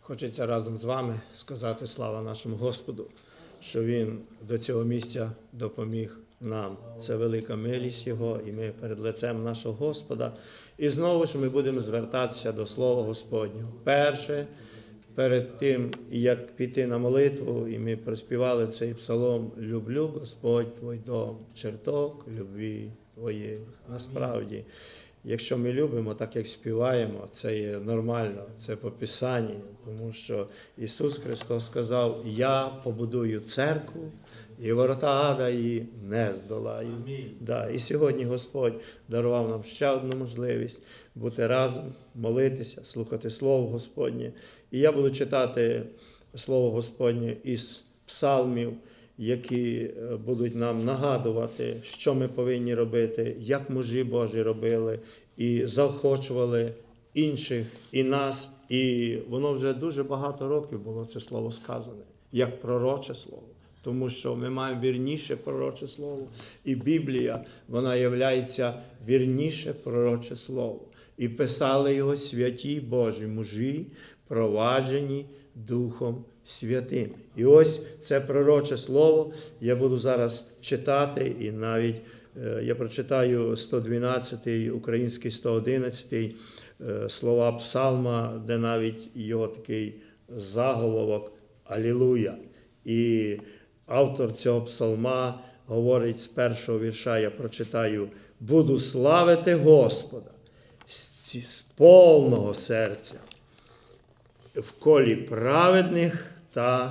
Хочеться разом з вами сказати слава нашому Господу, що Він до цього місця допоміг нам. Це велика милість Його, і ми перед лицем нашого Господа. І знову ж ми будемо звертатися до Слова Господнього. Перше, перед тим, як піти на молитву, і ми проспівали цей псалом Люблю Господь Твой дом, черток любві Твоєї. Насправді. Якщо ми любимо, так як співаємо, це є нормально, це по Писанні, тому що Ісус Христос сказав: Я побудую церкву, і ворота ада її не здолають. Да. І сьогодні Господь дарував нам ще одну можливість бути разом, молитися, слухати Слово Господнє. І я буду читати Слово Господнє із псалмів які е, будуть нам нагадувати, що ми повинні робити, як мужі Божі робили, і заохочували інших і нас. І воно вже дуже багато років було це слово сказане, як пророче слово. Тому що ми маємо вірніше пророче слово, і Біблія вона являється вірніше пророче слово. І писали його святі Божі мужі, проваджені Духом Святим. І ось це пророче слово я буду зараз читати, і навіть е, я прочитаю 112-й, український 111-й е, слова Псалма, де навіть його такий заголовок Алілуя. І автор цього псалма говорить з першого вірша, я прочитаю: Буду славити Господа ці- з повного серця в колі праведних та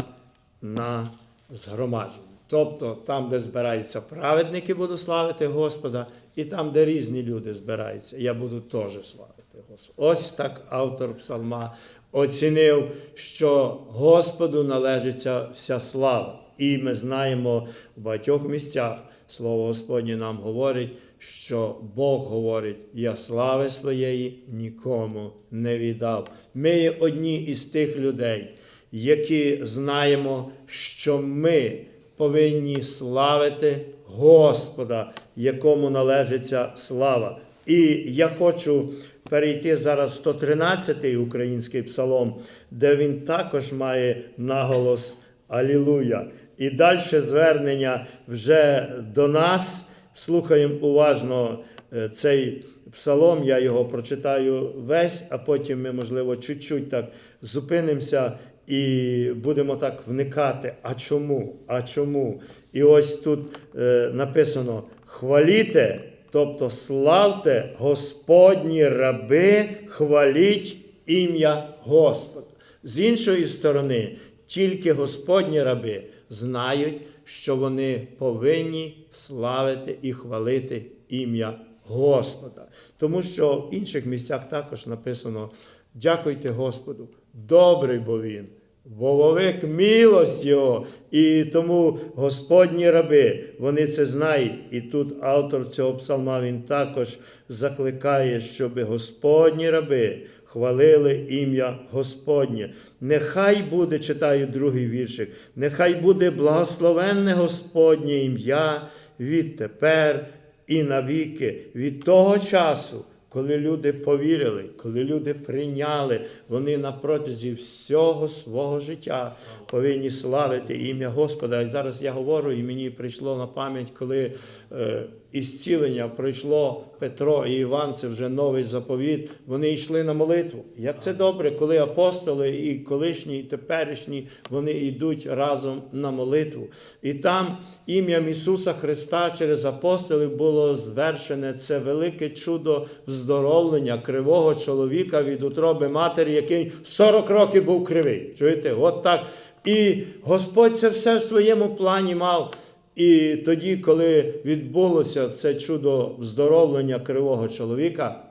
на згромадженні. Тобто там, де збираються праведники, буду славити Господа, і там, де різні люди збираються, я буду теж славити Господа. Ось так автор псалма оцінив, що Господу належиться вся слава. І ми знаємо в багатьох місцях Слово Господнє нам говорить, що Бог говорить: я слави своєї нікому не віддав. Ми є одні із тих людей, які знаємо, що ми повинні славити Господа, якому належиться слава. І я хочу перейти зараз в 113-й український псалом, де він також має наголос Алілуя. І далі звернення вже до нас. Слухаємо уважно е, цей псалом, я його прочитаю весь, а потім ми, можливо, чуть-чуть так зупинимося і будемо так вникати. А чому? А чому? І ось тут е, написано: хваліте, тобто славте Господні раби, хваліть ім'я Господа. З іншої сторони, тільки Господні раби знають, що вони повинні славити і хвалити ім'я Господа. Тому що в інших місцях також написано: дякуйте Господу, добрий бо Він. Бо велик милость Його, і тому Господні раби, вони це знають. І тут автор цього псалма він також закликає, щоб Господні раби хвалили ім'я Господнє. Нехай буде, читаю другий віршик, нехай буде благословенне Господнє ім'я відтепер і навіки, від того часу. Коли люди повірили, коли люди прийняли, вони на протязі всього свого життя повинні славити ім'я Господа. І зараз я говорю, і мені прийшло на пам'ять, коли е, ісцілення пройшло Петро і Іван, це вже новий заповіт. Вони йшли на молитву. Як це добре, коли апостоли і колишні, і теперішні вони йдуть разом на молитву. І там ім'ям Ісуса Христа через апостолів було звершене це велике чудо вздоровлення кривого чоловіка від утроби матері, який 40 років був кривий. Чуєте? От так. І Господь це все в своєму плані мав. І тоді, коли відбулося це чудо вздоровлення кривого чоловіка,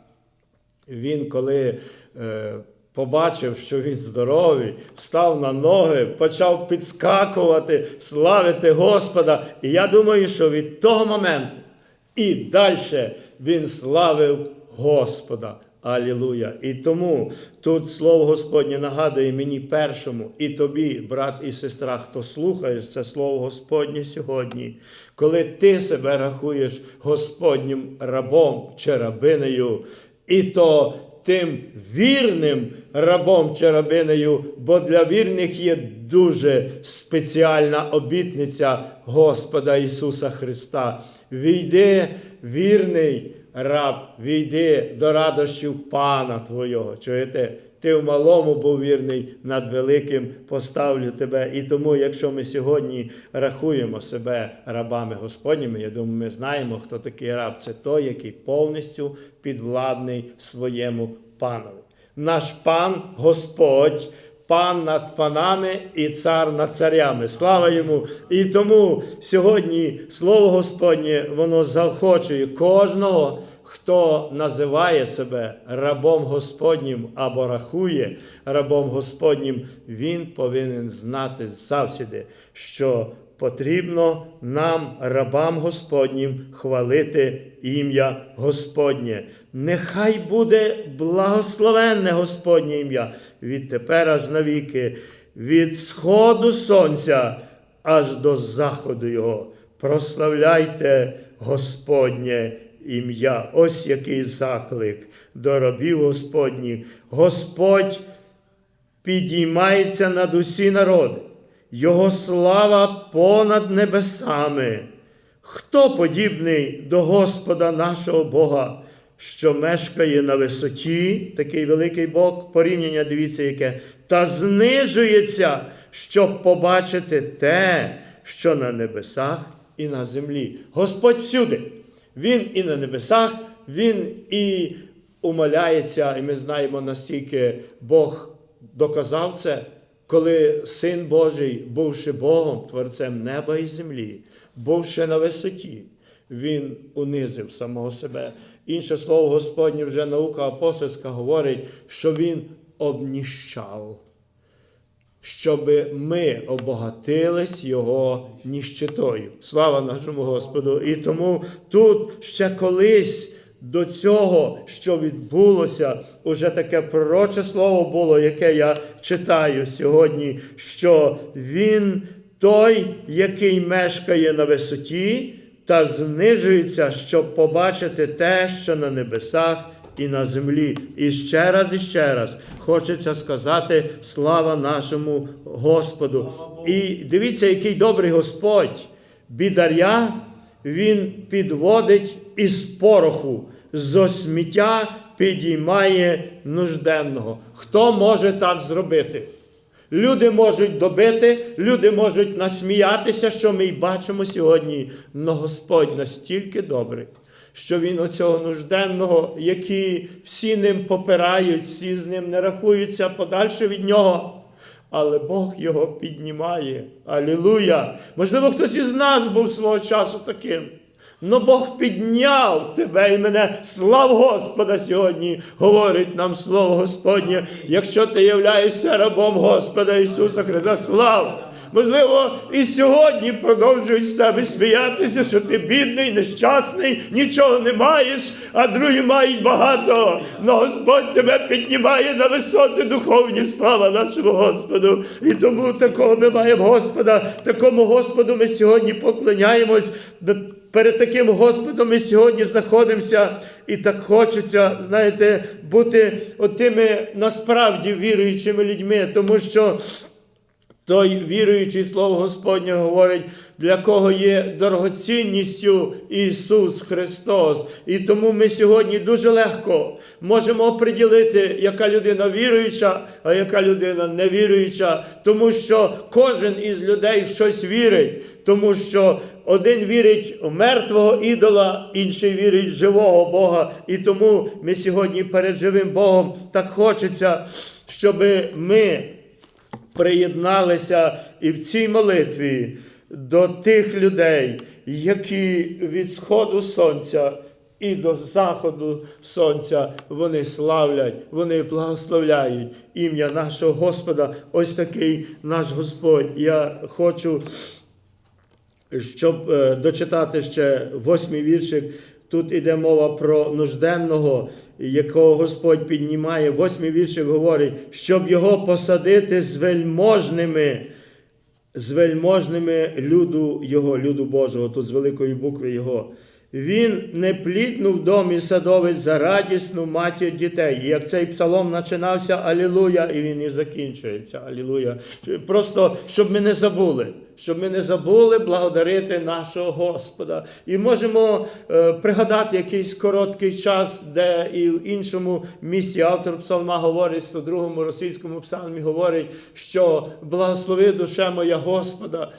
він коли е, побачив, що він здоровий, встав на ноги, почав підскакувати, славити Господа. І я думаю, що від того моменту і далі він славив Господа. Алілуя. І тому тут слово Господнє нагадує мені першому і тобі, брат і сестра, хто слухаєш це слово Господнє сьогодні, коли ти себе рахуєш Господнім рабом чи рабинею, і то тим вірним рабом чи рабинею, бо для вірних є дуже спеціальна обітниця Господа Ісуса Христа. Війди, вірний раб, війди до радощів Пана Твого. Чуєте? Ти в малому був вірний, над великим поставлю тебе. І тому, якщо ми сьогодні рахуємо себе рабами Господніми, я думаю, ми знаємо, хто такий раб. Це той, який повністю підвладний своєму панові. Наш пан Господь. Пан над панами і цар над царями. Слава йому! І тому сьогодні слово Господнє воно заохочує кожного, хто називає себе рабом Господнім або рахує рабом Господнім, він повинен знати завсіди, що потрібно нам, рабам Господнім, хвалити ім'я Господнє. Нехай буде благословенне Господнє ім'я відтепер аж навіки, від сходу сонця аж до заходу його. Прославляйте Господнє ім'я. Ось який заклик до рабів Господніх. Господь підіймається над усі народи, Його слава понад небесами. Хто подібний до Господа нашого Бога, що мешкає на висоті, такий великий Бог, порівняння, дивіться, яке, та знижується, щоб побачити те, що на небесах і на землі. Господь всюди. Він і на небесах, Він і умоляється, і ми знаємо, настільки Бог доказав це, коли Син Божий, бувши Богом, Творцем неба і землі, бувши на висоті, Він унизив самого себе. Інше слово Господнє вже наука апостольська говорить, що Він обніщав, щоб ми обогатились Його ніщитою. Слава нашому Господу! І тому тут ще колись. До цього, що відбулося, уже таке пророче слово було, яке я читаю сьогодні, що він той, який мешкає на висоті, та знижується, щоб побачити те, що на небесах і на землі. І ще раз, і ще раз хочеться сказати слава нашому Господу. І дивіться, який добрий Господь, бідаря. Він підводить із пороху, зо сміття підіймає нужденного. Хто може так зробити? Люди можуть добити, люди можуть насміятися, що ми й бачимо сьогодні. Но Господь настільки добрий, що Він оцього нужденного, які всі ним попирають, всі з ним не рахуються подальше від нього. Але Бог його піднімає. Алілуя! Можливо, хтось із нас був свого часу таким. Но Бог підняв тебе і мене. Слав Господа сьогодні, говорить нам Слово Господнє. Якщо ти являєшся рабом Господа Ісуса Христа, слав! Можливо, і сьогодні продовжують з тебе сміятися, що ти бідний, нещасний, нічого не маєш, а другі мають багато. Но Господь тебе піднімає на висоти духовні. Слава нашому Господу. І тому такого ми маємо Господа, такому Господу ми сьогодні поклоняємось. Перед таким Господом ми сьогодні знаходимося, і так хочеться, знаєте, бути отими насправді віруючими людьми, тому що той віруючий слово Господнє говорить, для кого є дорогоцінністю Ісус Христос. І тому ми сьогодні дуже легко можемо оприділити, яка людина віруюча, а яка людина невіруюча, тому що кожен із людей в щось вірить, тому що один вірить в мертвого ідола, інший вірить в живого Бога. І тому ми сьогодні перед живим Богом так хочеться, щоб ми приєдналися і в цій молитві до тих людей, які від сходу сонця і до заходу сонця вони славлять, вони благословляють ім'я нашого Господа. Ось такий наш Господь. Я хочу, щоб е, дочитати ще восьмий віршик. Тут іде мова про нужденного, якого Господь піднімає. Восьмий віршик говорить, щоб його посадити з вельможними, з вельможними люду Його, люду Божого, тут з великої букви Його. Він не плітнув в домі садовець за радісну матір дітей. І Як цей псалом починався Алілуя, і він і закінчується. Алілуя. Просто щоб ми не забули, щоб ми не забули благодарити нашого Господа. І можемо е, пригадати якийсь короткий час, де і в іншому місці автор псалма говорить, в 102 російському псалмі говорить, що благослови душе моя Господа.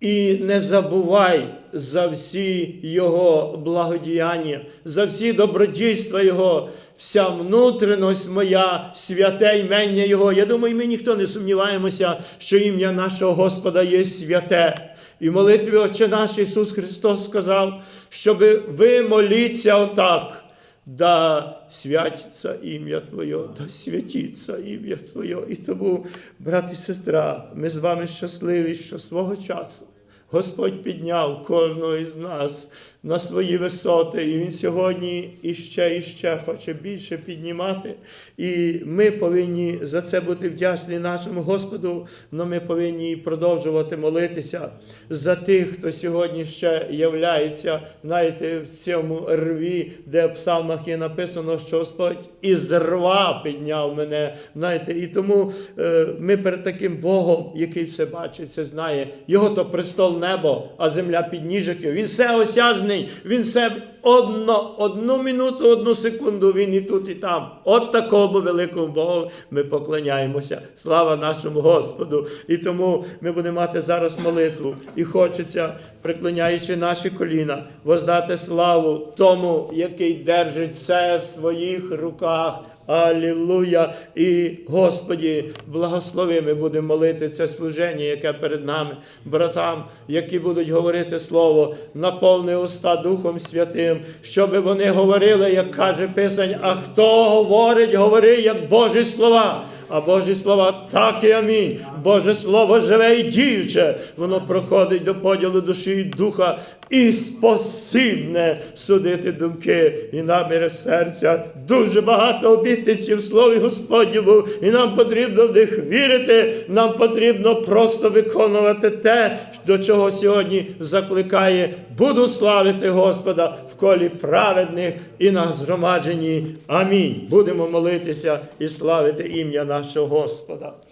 І не забувай за всі Його благодіяння, за всі добродійства Його, вся внутрішність моя, святе імення Його. Я думаю, ми ніхто не сумніваємося, що ім'я нашого Господа є святе. І в молитві Отче наш Ісус Христос сказав, щоб ви моліться отак. Да святиться ім'я Твоє, да святиться ім'я Твоє. І тому, брат і сестра, ми з вами щасливі, що свого часу Господь підняв кожного із нас на свої висоти, і Він сьогодні іще і ще хоче більше піднімати. І ми повинні за це бути вдячні нашому Господу, але ми повинні продовжувати молитися за тих, хто сьогодні ще являється, знаєте, в цьому рві, де в псалмах є написано, що Господь із рва підняв мене. Знаєте, і тому е, ми перед таким Богом, який все бачить, все знає, його то престол небо, а земля підніжок його. Він все осяжний, він все одно, одну минуту, одну секунду, він і тут, і там. От такому великому Богу ми поклоняємося. Слава нашому Господу. І тому ми будемо мати зараз молитву. І хочеться, приклоняючи наші коліна, воздати славу тому, який держить все в своїх руках. Алілуя! І Господі, благослови, ми будемо молити це служення, яке перед нами, братам, які будуть говорити Слово, наповни уста Духом Святим, щоб вони говорили, як каже Писань, а хто говорить, говори, як Божі слова. А Божі слова так і амінь. Боже Слово живе і діюче. Воно проходить до поділу душі і духа і спосібне судити думки і наміри серця. Дуже багато обітниць в Слові Господньому, і нам потрібно в них вірити. Нам потрібно просто виконувати те, до чого сьогодні закликає. Буду славити Господа в колі праведних і на згромадженні. Амінь. Будемо молитися і славити ім'я нашого Господа.